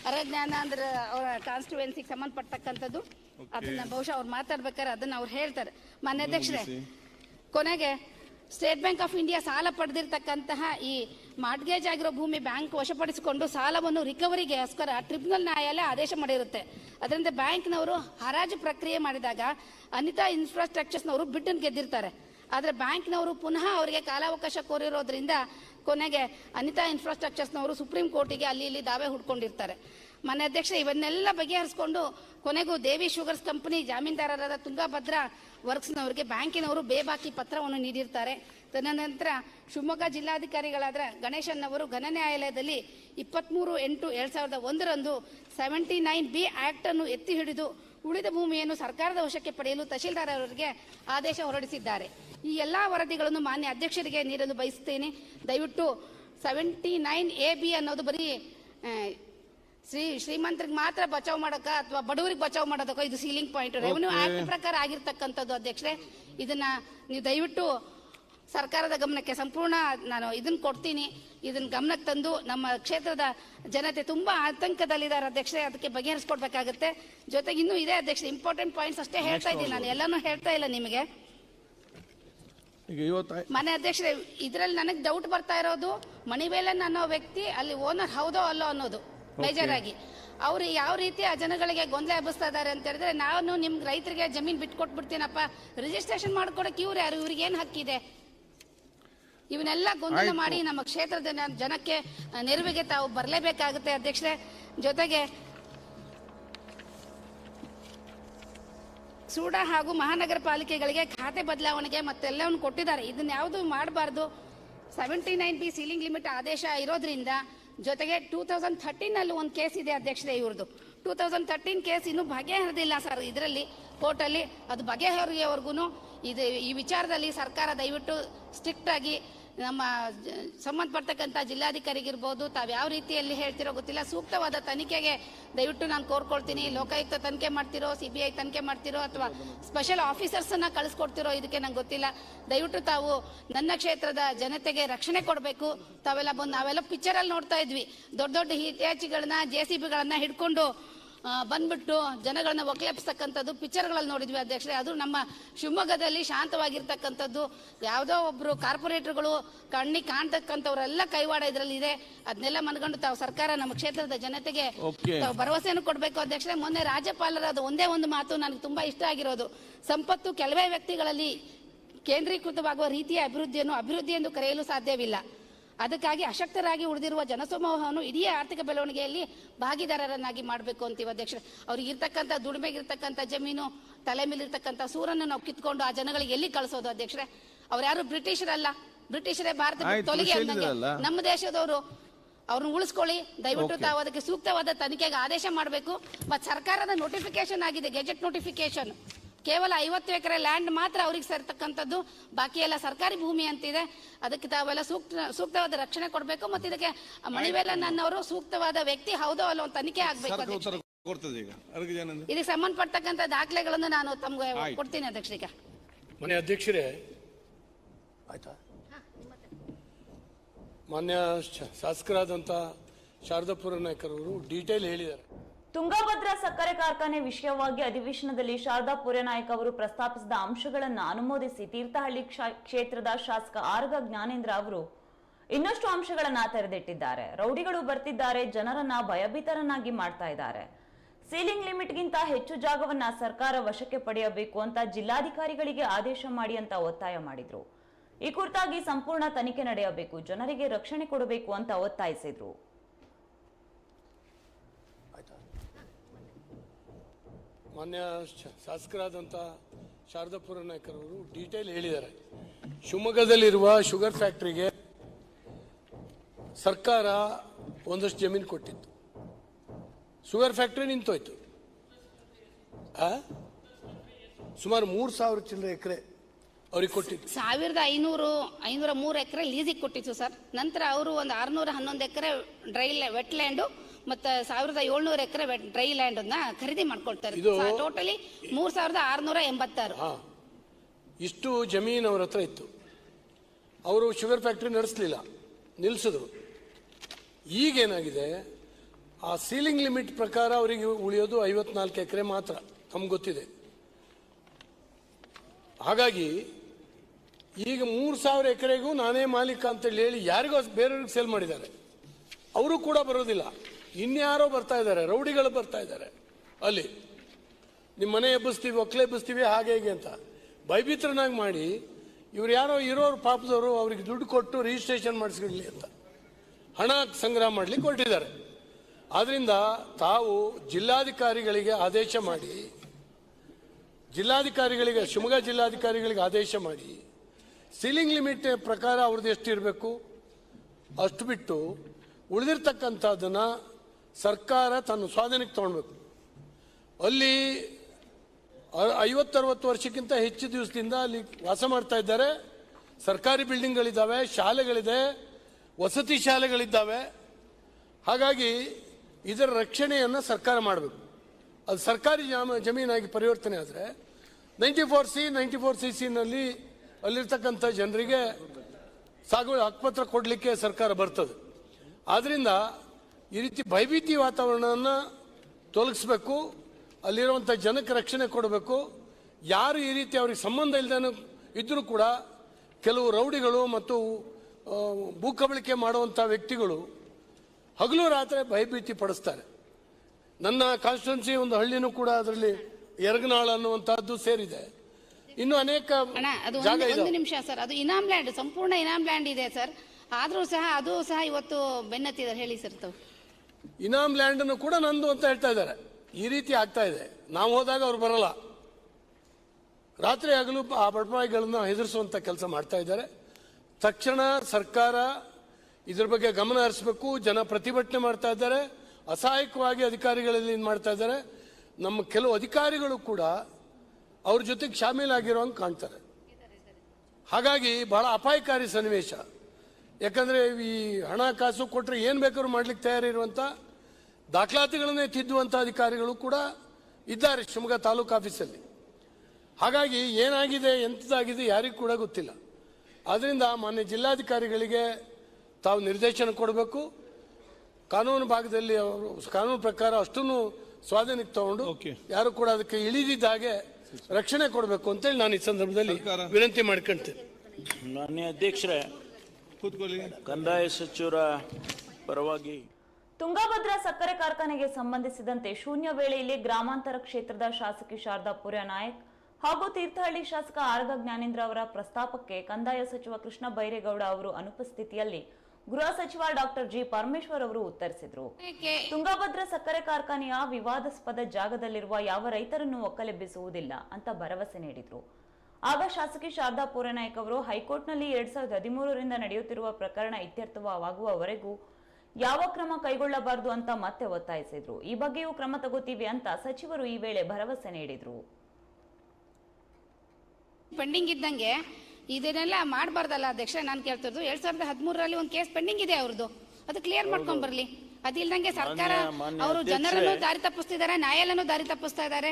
S2: ಅರಜ್ಞಾನ ಅಂದ್ರೆ ಅವರ ಕಾನ್ಸ್ಟಿಟ್ಯೂನ್ಸಿಗೆ ಸಂಬಂಧಪಟ್ಟಕ್ಕಂಥದ್ದು. ಅದನ್ನ ಬಹುಶಃ ಅವ್ರು ಮಾತಾಡ್ಬೇಕಾದ್ರೆ ಅದನ್ನ ಅವ್ರು ಹೇಳ್ತಾರೆ. ಮಾನ್ಯ ಅಧ್ಯಕ್ಷರೇ ಕೊನೆಗೆ ಸ್ಟೇಟ್ ಬ್ಯಾಂಕ್ ಆಫ್ ಇಂಡಿಯಾ ಸಾಲ ಪಡೆದಿರ್ತಕ್ಕಂತಹ ಈ ಮಾರ್ಟ್ಗೇಜ್ ಆಗಿರೋ ಭೂಮಿ ಬ್ಯಾಂಕ್ ವಶಪಡಿಸಿಕೊಂಡು ಸಾಲವನ್ನು ರಿಕವರಿಗೋಸ್ಕರ ಟ್ರಿಬ್ಯುನಲ್ ನ್ಯಾಯಾಲಯ ಆದೇಶ ಮಾಡಿರುತ್ತೆ. ಅದರಿಂದ ಬ್ಯಾಂಕ್ನವರು ಹರಾಜು ಪ್ರಕ್ರಿಯೆ ಮಾಡಿದಾಗ ಅನಿತಾ ಇನ್ಫ್ರಾಸ್ಟ್ರಕ್ಚರ್ಸ್ನವರು ಬಿಟ್ಟನ್ನು ಗೆದ್ದಿರ್ತಾರೆ. ಆದರೆ ಬ್ಯಾಂಕ್ನವರು ಪುನಃ ಅವರಿಗೆ ಕಾಲಾವಕಾಶ ಕೋರಿರೋದ್ರಿಂದ ಕೊನೆಗೆ ಅನಿತಾ ಇನ್ಫ್ರಾಸ್ಟ್ರಕ್ಚರ್ಸ್ನವರು ಸುಪ್ರೀಂ ಕೋರ್ಟಿಗೆ ಅಲ್ಲಿ ಇಲ್ಲಿ ದಾವೆ ಹುಡ್ಕೊಂಡಿರ್ತಾರೆ. ಮನೆ ಅಧ್ಯಕ್ಷ ಇವನ್ನೆಲ್ಲ ಬಗೆಹರಿಸ್ಕೊಂಡು ಕೊನೆಗೂ ದೇವಿ ಶುಗರ್ಸ್ ಕಂಪನಿ ಜಾಮೀನ್ದಾರರಾದ ತುಂಗಭದ್ರಾ ವರ್ಕ್ಸ್ನವರಿಗೆ ಬ್ಯಾಂಕಿನವರು ಬೇಬಾಕಿ ಪತ್ರವನ್ನು ನೀಡಿರ್ತಾರೆ. ತದನಂತರ ಶಿವಮೊಗ್ಗ ಜಿಲ್ಲಾಧಿಕಾರಿಗಳಾದ ಗಣೇಶನ್ ಅವರು ಘನ ನ್ಯಾಯಾಲಯದಲ್ಲಿ ಇಪ್ಪತ್ತ್ಮೂರು ಎಂಟು ಎರಡು ಸಾವಿರದ ಒಂದರಂದು ಸೆವೆಂಟಿ ನೈನ್ ಬಿ ಆ್ಯಕ್ಟನ್ನು ಎತ್ತಿ ಹಿಡಿದು ಉಳಿದ ಭೂಮಿಯನ್ನು ಸರ್ಕಾರದ ವಶಕ್ಕೆ ಪಡೆಯಲು ತಹಶೀಲ್ದಾರ್ ಅವರಿಗೆ ಆದೇಶ ಹೊರಡಿಸಿದ್ದಾರೆ. ಈ ಎಲ್ಲ ವರದಿಗಳನ್ನು ಮಾನ್ಯ ಅಧ್ಯಕ್ಷರಿಗೆ ನೀಡಲು ಬಯಸುತ್ತೇನೆ. ದಯವಿಟ್ಟು ಸೆವೆಂಟಿ ನೈನ್ ಎ ಬಿ ಅನ್ನೋದು ಬರೀ ಶ್ರೀ ಶ್ರೀಮಂತರಿಗೆ ಮಾತ್ರ ಬಚಾವ್ ಮಾಡಕ ಅಥವಾ ಬಡವರಿಗೆ ಬಚಾವ್ ಮಾಡೋದಕ್ಕ ಇದು ಸೀಲಿಂಗ್ ಪಾಯಿಂಟ್ ರೆವೆನ್ಯೂ ಆಕ್ಟ್ ಪ್ರಕಾರ ಆಗಿರ್ತಕ್ಕಂಥದ್ದು ಅಧ್ಯಕ್ಷರೇ ಇದನ್ನ ನೀವು ದಯವಿಟ್ಟು ಸರ್ಕಾರದ ಗಮನಕ್ಕೆ ಸಂಪೂರ್ಣ ನಾನು ಇದನ್ನ ಕೊಡ್ತೀನಿ. ಇದನ್ನ ಗಮನಕ್ಕೆ ತಂದು ನಮ್ಮ ಕ್ಷೇತ್ರದ ಜನತೆ ತುಂಬಾ ಆತಂಕದಲ್ಲಿದ್ದಾರೆ ಅಧ್ಯಕ್ಷರೇ ಅದಕ್ಕೆ ಬಗೆಹರಿಸ್ಕೊಡ್ಬೇಕಾಗುತ್ತೆ. ಜೊತೆಗೆ ಇನ್ನೂ ಇದೆ ಅಧ್ಯಕ್ಷ ಇಂಪಾರ್ಟೆಂಟ್ ಪಾಯಿಂಟ್ಸ್ ಅಷ್ಟೇ ಹೇಳ್ತಾ ಇದ್ದೀನಿ. ನಾನು ಎಲ್ಲಾನು ಹೇಳ್ತಾ ಇಲ್ಲ ನಿಮಗೆ. ಮನೆ ಅಧ್ಯಕ್ಷರೇ ಇದ್ರಲ್ಲಿ ನನಗೆ ಡೌಟ್ ಬರ್ತಾ ಇರೋದು ಮಣಿವೇಲನ್ ಅನ್ನೋ ವ್ಯಕ್ತಿ ಅಲ್ಲಿ ಓನರ್ ಹೌದೋ ಅಲ್ಲೋ ಅನ್ನೋದು. ಬೇಜಾರಾಗಿ. ಅವ್ರು ಯಾವ ರೀತಿ ಆ ಜನಗಳಿಗೆ ಗೊಂದಲ ಎಬ್ಬಿಸ್ತಾ ಇದಾರೆ ಅಂತ ಹೇಳಿದ್ರೆ ನಾನು ನಿಮ್ಗೆ ರೈತರಿಗೆ ಜಮೀನ್ ಬಿಟ್ಕೊಟ್ಬಿಡ್ತೀನಪ್ಪ. ರಿಜಿಸ್ಟ್ರೇಷನ್ ಮಾಡ್ಕೊಡಕ್ಕೆ ಇವ್ರು ಯಾರು? ಇವ್ರಿಗೆ ಏನ್ ಹಕ್ಕಿದೆ ಇವನ್ನೆಲ್ಲ ಗೊಂದಲ ಮಾಡಿ ನಮ್ಮ ಕ್ಷೇತ್ರದ ಜನಕ್ಕೆ ನೆರವಿಗೆ ತಾವು ಬರಲೇಬೇಕಾಗುತ್ತೆ ಅಧ್ಯಕ್ಷರೇ. ಜೊತೆಗೆ ಸೂಡ ಹಾಗೂ ಮಹಾನಗರ ಪಾಲಿಕೆಗಳಿಗೆ ಖಾತೆ ಬದಲಾವಣೆಗೆ ಮತ್ತೆಲ್ಲವನ್ನು ಕೊಟ್ಟಿದ್ದಾರೆ. ಇದನ್ನ ಯಾವುದು ಮಾಡಬಾರ್ದು? Seventy nine B ceiling limit ಆದೇಶ ಇರೋದ್ರಿಂದ ಜೊತೆಗೆ ಟೂ ತೌಸಂಡ್ ಥರ್ಟೀನಲ್ಲಿ ಒಂದು ಕೇಸ್ ಇದೆ ಅಧ್ಯಕ್ಷರೇ ಇವ್ರದ್ದು ಟೂ ತೌಸಂಡ್ ಥರ್ಟೀನ್ ಕೇಸ್ ಇನ್ನೂ ಬಗೆಹರಿದಿಲ್ಲ ಸರ್. ಇದರಲ್ಲಿ ಕೋರ್ಟಲ್ಲಿ ಅದು ಬಗೆಹರಿಯವರೆಗೂ ಇದು ಈ ವಿಚಾರದಲ್ಲಿ ಸರ್ಕಾರ ದಯವಿಟ್ಟು ಸ್ಟ್ರಿಕ್ಟ್ ಆಗಿ ನಮ್ಮ ಸಂಬಂಧಪಡ್ತಕ್ಕಂಥ ಜಿಲ್ಲಾಧಿಕಾರಿಗಿರ್ಬೋದು, ತಾವು ಯಾವ ರೀತಿಯಲ್ಲಿ ಹೇಳ್ತಿರೋ ಗೊತ್ತಿಲ್ಲ. ಸೂಕ್ತವಾದ ತನಿಖೆಗೆ ದಯವಿಟ್ಟು ನಾನು ಕೋರ್ಕೊಳ್ತೀನಿ. ಲೋಕಾಯುಕ್ತ ತನಿಖೆ ಮಾಡ್ತಿರೋ ಸಿ ಬಿ ಐ ತನಿಖೆ ಮಾಡ್ತಿರೋ ಅಥವಾ ಸ್ಪೆಷಲ್ ಆಫೀಸರ್ಸನ್ನು ಕಳಿಸ್ಕೊಡ್ತಿರೋ ಇದಕ್ಕೆ ನಂಗೆ ಗೊತ್ತಿಲ್ಲ. ದಯವಿಟ್ಟು ತಾವು ನನ್ನ ಕ್ಷೇತ್ರದ ಜನತೆಗೆ ರಕ್ಷಣೆ ಕೊಡಬೇಕು. ತಾವೆಲ್ಲ ಬಂದು ನಾವೆಲ್ಲ ಪಿಕ್ಚರಲ್ಲಿ ನೋಡ್ತಾ ಇದ್ವಿ. ದೊಡ್ಡ ದೊಡ್ಡ ಹಿಟ್ಯಾಚಿಗಳನ್ನ, ಜೆ ಸಿ ಬಿಗಳನ್ನ ಹಿಡ್ಕೊಂಡು ಬಂದ್ಬಿಟ್ಟು ಜನಗಳನ್ನ ಒಕ್ಲೆಪ್ಸ್ತಕ್ಕಂಥದ್ದು ಪಿಕ್ಚರ್ಗಳಲ್ಲಿ ನೋಡಿದ್ವಿ ಅಧ್ಯಕ್ಷರೇ. ಅದು ನಮ್ಮ ಶಿವಮೊಗ್ಗದಲ್ಲಿ ಶಾಂತವಾಗಿರ್ತಕ್ಕಂಥದ್ದು. ಯಾವುದೋ ಒಬ್ಬರು ಕಾರ್ಪೊರೇಟರ್ಗಳು ಕಣ್ಣಿಗೆ ಕಾಣ್ತಕ್ಕಂಥವರೆಲ್ಲ ಕೈವಾಡ ಇದರಲ್ಲಿ ಇದೆ ಅದನ್ನೆಲ್ಲ ಮನ್ಕೊಂಡು ತಾವು ಸರ್ಕಾರ ನಮ್ಮ ಕ್ಷೇತ್ರದ ಜನತೆಗೆ. ತಾವು ಭರವಸೆಯನ್ನು ಕೊಡಬೇಕು ಅಧ್ಯಕ್ಷರೇ. ಮೊನ್ನೆ ರಾಜ್ಯಪಾಲರ ಅದು ಒಂದೇ ಒಂದು ಮಾತು ನನಗೆ ತುಂಬ ಇಷ್ಟ ಆಗಿರೋದು. ಸಂಪತ್ತು ಕೆಲವೇ ವ್ಯಕ್ತಿಗಳಲ್ಲಿ ಕೇಂದ್ರೀಕೃತವಾಗುವ ರೀತಿಯ ಅಭಿವೃದ್ಧಿಯನ್ನು ಅಭಿವೃದ್ಧಿ ಎಂದು ಕರೆಯಲು ಸಾಧ್ಯವಿಲ್ಲ. ಅದಕ್ಕಾಗಿ ಅಶಕ್ತರಾಗಿ ಉಳಿದಿರುವ ಜನಸಮೂಹವನ್ನು ಇಡೀ ಆರ್ಥಿಕ ಬೆಳವಣಿಗೆಯಲ್ಲಿ ಭಾಗಿದಾರರನ್ನಾಗಿ ಮಾಡಬೇಕು ಅಂತೀವಿ ಅಧ್ಯಕ್ಷರು. ಅವ್ರಿಗೆ ಇರ್ತಕ್ಕಂಥ ದುಡಿಮೆಗಿರ್ತಕ್ಕಂಥ ಜಮೀನು ತಲೆ ಮೇಲಿರ್ತಕ್ಕಂಥ ಸೂರನ್ನು ನಾವು ಕಿತ್ಕೊಂಡು ಆ ಜನಗಳಿಗೆ ಎಲ್ಲಿ ಕಳಿಸೋದು ಅಧ್ಯಕ್ಷರೇ? ಅವ್ರು ಯಾರು ಬ್ರಿಟಿಷರಲ್ಲ. ಬ್ರಿಟಿಷರೇ ಭಾರತ ತೊಲಿಗೆ? ನಮ್ಮ ದೇಶದವರು ಅವ್ರನ್ನ ಉಳಿಸ್ಕೊಳ್ಳಿ ದಯವಿಟ್ಟು. ತಾವು ಅದಕ್ಕೆ ಸೂಕ್ತವಾದ ತನಿಖೆಗೆ ಆದೇಶ ಮಾಡಬೇಕು. ಮತ್ತು ಸರ್ಕಾರದ ನೋಟಿಫಿಕೇಶನ್ ಆಗಿದೆ ಗೆಜೆಟ್ ನೋಟಿಫಿಕೇಶನ್ ಕೇವಲ ಐವತ್ತು ಎಕರೆ ಲ್ಯಾಂಡ್ ಮಾತ್ರ ಅವ್ರಿಗೆ ಸೇರ್ತಕ್ಕಂಥದ್ದು. ಬಾಕಿ ಎಲ್ಲ ಸರ್ಕಾರಿ ಭೂಮಿ ಅಂತಿದೆ. ಅದಕ್ಕೆ ತಾವೆಲ್ಲ ಸೂಕ್ತ ಸೂಕ್ತವಾದ ರಕ್ಷಣೆ ಕೊಡಬೇಕು ಮತ್ತು ಇದಕ್ಕೆ ಮಣಿವೇಲ ನನ್ನವರು ಸೂಕ್ತವಾದ ವ್ಯಕ್ತಿ ಹೌದೋ ಅಲ್ಲೋ ಒಂದು ತನಿಖೆ ಆಗಬೇಕು ಇದಕ್ಕೆ ಸಂಬಂಧಪಟ್ಟಂತ ದಾಖಲೆಗಳನ್ನು ನಾನು ತಮ್ಗೆ ಕೊಡ್ತೀನಿ ಅಧ್ಯಕ್ಷರಿಗೆ.
S3: ಮನೆ ಅಧ್ಯಕ್ಷರೇ. ಆಯ್ತಾ? ಮಾನ್ಯ ಶಾಸಕರಾದಂಥ ಶಾರದಾಪುರ ನಾಯಕರವರು ಡೀಟೇಲ್ ಹೇಳಿದ್ದಾರೆ.
S1: ತುಂಗಭದ್ರಾ ಸಕ್ಕರೆ ಕಾರ್ಖಾನೆ ವಿಷಯವಾಗಿ ಅಧಿವೇಶನದಲ್ಲಿ ಶಾರದಾ ಪುರನಾಯಕ್ ಅವರು ಪ್ರಸ್ತಾಪಿಸಿದ ಅಂಶಗಳನ್ನು ಅನುಮೋದಿಸಿ ತೀರ್ಥಹಳ್ಳಿ ಕ್ಷ- ಕ್ಷೇತ್ರದ ಶಾಸಕ ಆರ್ಗ ಜ್ಞಾನೇಂದ್ರ ಅವರು ಇನ್ನಷ್ಟು ಅಂಶಗಳನ್ನ ತೆರೆದಿಟ್ಟಿದ್ದಾರೆ. ರೌಡಿಗಳು ಬರ್ತಿದ್ದಾರೆ, ಜನರನ್ನ ಭಯಭೀತರನ್ನಾಗಿ ಮಾಡ್ತಾ ಇದ್ದಾರೆ. ಸೀಲಿಂಗ್ ಲಿಮಿಟ್ಗಿಂತ ಹೆಚ್ಚು ಜಾಗವನ್ನ ಸರ್ಕಾರ ವಶಕ್ಕೆ ಪಡೆಯಬೇಕು ಅಂತ ಜಿಲ್ಲಾಧಿಕಾರಿಗಳಿಗೆ ಆದೇಶ ಮಾಡಿ ಅಂತ ಒತ್ತಾಯ ಮಾಡಿದ್ರು. ಈ ಕುರಿತಾಗಿ ಸಂಪೂರ್ಣ ತನಿಖೆ ನಡೆಯಬೇಕು, ಜನರಿಗೆ ರಕ್ಷಣೆ ಕೊಡಬೇಕು ಅಂತ ಒತ್ತಾಯಿಸಿದ್ರು
S3: ಆಯ್ತಾ ಮಾನ್ಯ ಶಾಸಕರಾದಂಥ ಶಾರದಾಪುರ ನಾಯಕರವರು ಡೀಟೇಲ್ ಹೇಳಿದ್ದಾರೆ. ಶಿವಮೊಗ್ಗದಲ್ಲಿರುವ ಶುಗರ್ ಫ್ಯಾಕ್ಟ್ರಿಗೆ ಸರ್ಕಾರ ಒಂದಷ್ಟು ಜಮೀನು ಕೊಟ್ಟಿತ್ತು. ಶುಗರ್ ಫ್ಯಾಕ್ಟ್ರಿ ನಿಂತೋಯ್ತು? ಸುಮಾರು ಮೂರು ಸಾವಿರ ಚಿಲ್ಲರೆ ಎಕರೆ ಅವ್ರಿಗೆ ಕೊಟ್ಟಿತ್ತು.
S2: ಸಾವಿರದ ಐನೂರು, ಐನೂರ ಮೂರು ಎಕರೆ ಲೀಸಿಗೆ ಕೊಟ್ಟಿತ್ತು ಸರ್. ನಂತರ ಅವರು ಒಂದು ಆರ್ನೂರ ಹನ್ನೊಂದು ಎಕರೆ ಡ್ರೈ ವೆಟ್ ಲ್ಯಾಂಡು ಮತ್ತು ಸಾವಿರದ ಏಳ್ನೂರು ಎಕರೆ ಡ್ರೈ ಲ್ಯಾಂಡ್ ಅನ್ನ ಖರೀದಿ ಮಾಡ್ಕೊಳ್ತಾರೆ
S3: ಇದು-
S2: ಟೋಟಲಿ ಮೂರ್ ಸಾವಿರದ ಆರ್ನೂರ ಎಂಬತ್ತಾರು.
S3: ಹಾ. ಇಷ್ಟು ಜಮೀನು ಅವ್ರ ಹತ್ರ ಇತ್ತು. ಅವರು ಶುಗರ್ ಫ್ಯಾಕ್ಟ್ರಿ ನಡೆಸಲಿಲ್ಲ. ನಿಲ್ಲಿಸಿದ್ರು ಈಗೇನಾಗಿದೆ? ಆ ಸೀಲಿಂಗ್ ಲಿಮಿಟ್ ಪ್ರಕಾರ ಅವರಿಗೆ ಉಳಿಯೋದು ಐವತ್ನಾಲ್ಕು ಎಕರೆ ಮಾತ್ರ. ತಮ್ಗೆ ಗೊತ್ತಿದೆ. ಹಾಗಾಗಿ ಈಗ ಮೂರು ಸಾವಿರ ಎಕರೆಗೂ ನಾನೇ ಮಾಲೀಕ ಅಂತೇಳಿ ಹೇಳಿ ಯಾರಿಗೋ ಬೇರೆಯವ್ರಿಗೆ ಸೇಲ್ ಮಾಡಿದ್ದಾರೆ. ಅವರು ಕೂಡ ಬರೋದಿಲ್ಲ. ಇನ್ಯಾರೋ ಬರ್ತಾ ಇದ್ದಾರೆ, ರೌಡಿಗಳು ಬರ್ತಾ ಇದ್ದಾರೆ. ಅಲ್ಲಿ ನಿಮ್ಮ ಮನೆ ಎಬ್ಬಿಸ್ತೀವಿ ಒಕ್ಕಲೆ ಎಬ್ಬಿಸ್ತೀವಿ, ಹಾಗೆ ಹೀಗೆ ಅಂತ. ಭಯಭೀತರನ್ನಾಗಿ ಮಾಡಿ ಇವ್ರು ಯಾರೋ ಇರೋರು, ಪಾಪದವರು, ಅವ್ರಿಗೆ ದುಡ್ಡು ಕೊಟ್ಟು ರಿಜಿಸ್ಟ್ರೇಷನ್ ಮಾಡಿಸ್ಕೊಳ್ಳಿ ಅಂತ. ಹಣ ಸಂಗ್ರಹ ಮಾಡ್ಲಿಕ್ಕೆ ಹೊರಟಿದ್ದಾರೆ. ಆದ್ದರಿಂದ ತಾವು ಜಿಲ್ಲಾಧಿಕಾರಿಗಳಿಗೆ ಆದೇಶ ಮಾಡಿ, ಜಿಲ್ಲಾಧಿಕಾರಿಗಳಿಗೆ, ಶಿವಮೊಗ್ಗ ಜಿಲ್ಲಾಧಿಕಾರಿಗಳಿಗೆ ಆದೇಶ ಮಾಡಿ, ಸೀಲಿಂಗ್ ಲಿಮಿಟ್ ಪ್ರಕಾರ ಅವ್ರದ್ದು ಎಷ್ಟು ಇರಬೇಕು ಅಷ್ಟು ಬಿಟ್ಟು ಉಳಿದಿರ್ತಕ್ಕಂಥದ್ದನ್ನ ಸರ್ಕಾರ ತನ್ನ ಸ್ವಾಧೀನಕ್ಕೆ ತಗೊಳ್ಬೇಕು. ಅಲ್ಲಿ ಐವತ್ತರವತ್ತು ವರ್ಷಕ್ಕಿಂತ ಹೆಚ್ಚು ದಿವಸದಿಂದ ಅಲ್ಲಿ ವಾಸ ಮಾಡ್ತಾ ಇದ್ದಾರೆ. ಸರ್ಕಾರಿ ಬಿಲ್ಡಿಂಗ್ಗಳಿದ್ದಾವೆ, ಶಾಲೆಗಳಿದೆ, ವಸತಿ ಶಾಲೆಗಳಿದ್ದಾವೆ. ಹಾಗಾಗಿ ಇದರ ರಕ್ಷಣೆಯನ್ನು ಸರ್ಕಾರ ಮಾಡಬೇಕು. ಅದು ಸರ್ಕಾರಿ ಜಾಮ ಜಮೀನಾಗಿ ಪರಿವರ್ತನೆ ಆದರೆ ninety four C, ninety four C ಸಿನಲ್ಲಿ ಅಲ್ಲಿರ್ತಕ್ಕಂಥ ಜನರಿಗೆ ಸಾಗುವಳಿ ಹಕ್ಕುಪತ್ರ ಕೊಡಲಿಕ್ಕೆ ಸರ್ಕಾರ ಬರ್ತದೆ. ಆದ್ದರಿಂದ ಈ ರೀತಿ ಭಯಭೀತಿ ವಾತಾವರಣವನ್ನು ತೊಲಗಿಸ್ಬೇಕು ಅಲ್ಲಿರುವಂಥ ಜನಕ್ಕೆ ರಕ್ಷಣೆ ಕೊಡಬೇಕು. ಯಾರು ಈ ರೀತಿ ಅವ್ರಿಗೆ ಸಂಬಂಧ ಇಲ್ಲದೇ ಇದ್ದರೂ ಕೂಡ ಕೆಲವು ರೌಡಿಗಳು ಮತ್ತು ಭೂಕಬಳಿಕೆ ಮಾಡುವಂಥ ವ್ಯಕ್ತಿಗಳು ಹಗಲು ರಾತ್ರಿ ಭಯಭೀತಿ ಪಡಿಸ್ತಾರೆ. ನನ್ನ ಕಾನ್ಸ್ಟಿಟ್ಯೂನ್ಸಿ ಒಂದು ಹಳ್ಳಿನೂ ಕೂಡ ಅದರಲ್ಲಿ ಎರಗನಾಳ ಅನ್ನುವಂಥದ್ದು ಸೇರಿದೆ. ಇನ್ನು ಅನೇಕ
S2: ಒಂದು ನಿಮಿಷ ಸರ್ ಅದು ಇನಾಮ್ ಲ್ಯಾಂಡ್ ಸಂಪೂರ್ಣ ಇನಾಮ್ ಲ್ಯಾಂಡ್ ಇದೆ ಸರ್. ಆದರೂ ಸಹ ಅದು ಸಹ ಇವತ್ತು ಬೆನ್ನತ್ತಿದ್ದಾರೆ. ಹೇಳಿ ಸರ್ ತಾವು
S3: ಇನಾಮ್ ಲ್ಯಾಂಡ್ ಅನ್ನು ಕೂಡ ನಂದು ಅಂತ ಹೇಳ್ತಾ ಇದ್ದಾರೆ. ಈ ರೀತಿ ಆಗ್ತಾ ಇದೆ. ನಾವು ಹೋದಾಗ ಅವ್ರು ಬರಲ್ಲ. ರಾತ್ರಿ ಆಗಲು ಆ ಬಡಪಾಯಿಗಳನ್ನ ಹೆದರಿಸುವಂತ ಕೆಲಸ ಮಾಡ್ತಾ ಇದ್ದಾರೆ. ತಕ್ಷಣ ಸರ್ಕಾರ ಇದ್ರ ಬಗ್ಗೆ ಗಮನ ಹರಿಸಬೇಕು. ಜನ ಪ್ರತಿಭಟನೆ ಮಾಡ್ತಾ ಇದ್ದಾರೆ. ಅಸಹಾಯಕವಾಗಿ ಅಧಿಕಾರಿಗಳಲ್ಲಿ ಏನು ಮಾಡ್ತಾ ಇದ್ದಾರೆ. ನಮ್ಮ ಕೆಲವು ಅಧಿಕಾರಿಗಳು ಕೂಡ ಅವ್ರ ಜೊತೆಗೆ ಶಾಮೀಲಾಗಿರೋ ಕಾಣ್ತಾರೆ. ಹಾಗಾಗಿ ಬಹಳ ಅಪಾಯಕಾರಿ ಸನ್ನಿವೇಶ. ಯಾಕಂದ್ರೆ ಈ ಹಣಕಾಸು ಕೊಟ್ಟರೆ ಏನು ಬೇಕಾದ್ರೂ ಮಾಡ್ಲಿಕ್ಕೆ ತಯಾರಿರುವಂಥ ದಾಖಲಾತಿಗಳನ್ನೇ ತಿದ್ದುವಂಥ ಅಧಿಕಾರಿಗಳು ಕೂಡ ಇದ್ದಾರೆ ಶಿವಮೊಗ್ಗ ತಾಲೂಕು ಆಫೀಸಲ್ಲಿ. ಹಾಗಾಗಿ ಏನಾಗಿದೆ ಎಂಥದ್ದಾಗಿದೆ ಯಾರಿಗೂ ಕೂಡ ಗೊತ್ತಿಲ್ಲ. ಆದ್ದರಿಂದ ಮಾನ್ಯ ಜಿಲ್ಲಾಧಿಕಾರಿಗಳಿಗೆ ತಾವು ನಿರ್ದೇಶನ ಕೊಡಬೇಕು. ಕಾನೂನು ಭಾಗದಲ್ಲಿ ಅವರು ಕಾನೂನು ಪ್ರಕಾರ ಅಷ್ಟನ್ನು ಸ್ವಾಧೀನಕ್ಕೆ ತಗೊಂಡು. ಯಾರು ಕೂಡ ಅದಕ್ಕೆ ಇಳಿದಿದ್ದ ಹಾಗೆ ರಕ್ಷಣೆ ಕೊಡಬೇಕು ಅಂತೇಳಿ ನಾನು ಈ ಸಂದರ್ಭದಲ್ಲಿ ವಿನಂತಿ ಮಾಡ್ಕೊಂತೇನೆ.
S4: ಮಾನ್ಯ ಅಧ್ಯಕ್ಷರೇ
S5: ಕೂತ್ಕೊಳ್ಳಿ.
S4: ಕಂದಾಯ ಸಚಿವರ ಪರವಾಗಿ
S1: ತುಂಗಭದ್ರಾ ಸಕ್ಕರೆ ಕಾರ್ಖಾನೆಗೆ ಸಂಬಂಧಿಸಿದಂತೆ ಶೂನ್ಯ ವೇಳೆಯಲ್ಲಿ ಗ್ರಾಮಾಂತರ ಕ್ಷೇತ್ರದ ಶಾಸಕಿ ಶಾರದಾ ಪುರ ನಾಯಕ್ ಹಾಗೂ ತೀರ್ಥಹಳ್ಳಿ ಶಾಸಕ ಆರಗ ಜ್ಞಾನೇಂದ್ರ ಅವರ ಪ್ರಸ್ತಾಪಕ್ಕೆ ಕಂದಾಯ ಸಚಿವ ಕೃಷ್ಣ ಬೈರೇಗೌಡ ಅವರು ಅನುಪಸ್ಥಿತಿಯಲ್ಲಿ ಗೃಹ ಸಚಿವ ಡಾಕ್ಟರ್ ಜಿ ಪರಮೇಶ್ವರ್ ಅವರು ಉತ್ತರಿಸಿದರು. ತುಂಗಭದ್ರಾ ಸಕ್ಕರೆ ಕಾರ್ಖಾನೆಯ ವಿವಾದಾಸ್ಪದ ಜಾಗದಲ್ಲಿರುವ ಯಾವ ರೈತರನ್ನು ಒಕ್ಕಲೆಬ್ಬಿಸುವುದಿಲ್ಲ ಅಂತ ಭರವಸೆ ನೀಡಿದ್ರು. ಆಗ ಶಾಸಕಿ ಶಾರದಾ ಪೂರನಾಯಕ್ ಅವರು ಹೈಕೋರ್ಟ್ನಲ್ಲಿ ಎರಡ್ ಸಾವಿರದ ಹದಿಮೂರರಿಂದ ನಡೆಯುತ್ತಿರುವ ಪ್ರಕರಣ ಇತ್ಯರ್ಥವಾಗುವವರೆಗೂ ಯಾವ ಕ್ರಮ ಕೈಗೊಳ್ಳಬಾರದು ಅಂತ ಮತ್ತೆ ಒತ್ತಾಯಿಸಿದ್ರು. ಈ ಬಗ್ಗೆಯೂ ಕ್ರಮ ತಗೋತೀವಿ ಅಂತ ಸಚಿವರು ಈ ವೇಳೆ ಭರವಸೆ ನೀಡಿದ್ರು.
S2: ಪೆಂಡಿಂಗ್ ಇದ್ದಂಗೆ ಇದನ್ನೆಲ್ಲ ಮಾಡಬಾರ್ದಲ್ಲ ಅಧ್ಯಕ್ಷ ನಾನು ಕೇಳ್ತಿರೋದು ಎರಡ್ ಸಾವಿರದ ಹದಿಮೂರರಲ್ಲಿ ಒಂದು ಕೇಸ್ ಪೆಂಡಿಂಗ್ ಇದೆ ಅವ್ರದ್ದು ಅದು ಕ್ಲಿಯರ್ ಮಾಡ್ಕೊಂಡ್ ಬರ್ಲಿ ಅದಿಲ್ದಂಗೆ ಸರ್ಕಾರ ಅವರು ಜನರನ್ನು ದಾರಿ ತಪ್ಪಿಸ್ತಿದ್ದಾರೆ ನ್ಯಾಯಾಲಯನೂ ದಾರಿ ತಪ್ಪಿಸ್ತಾ ಇದ್ದಾರೆ.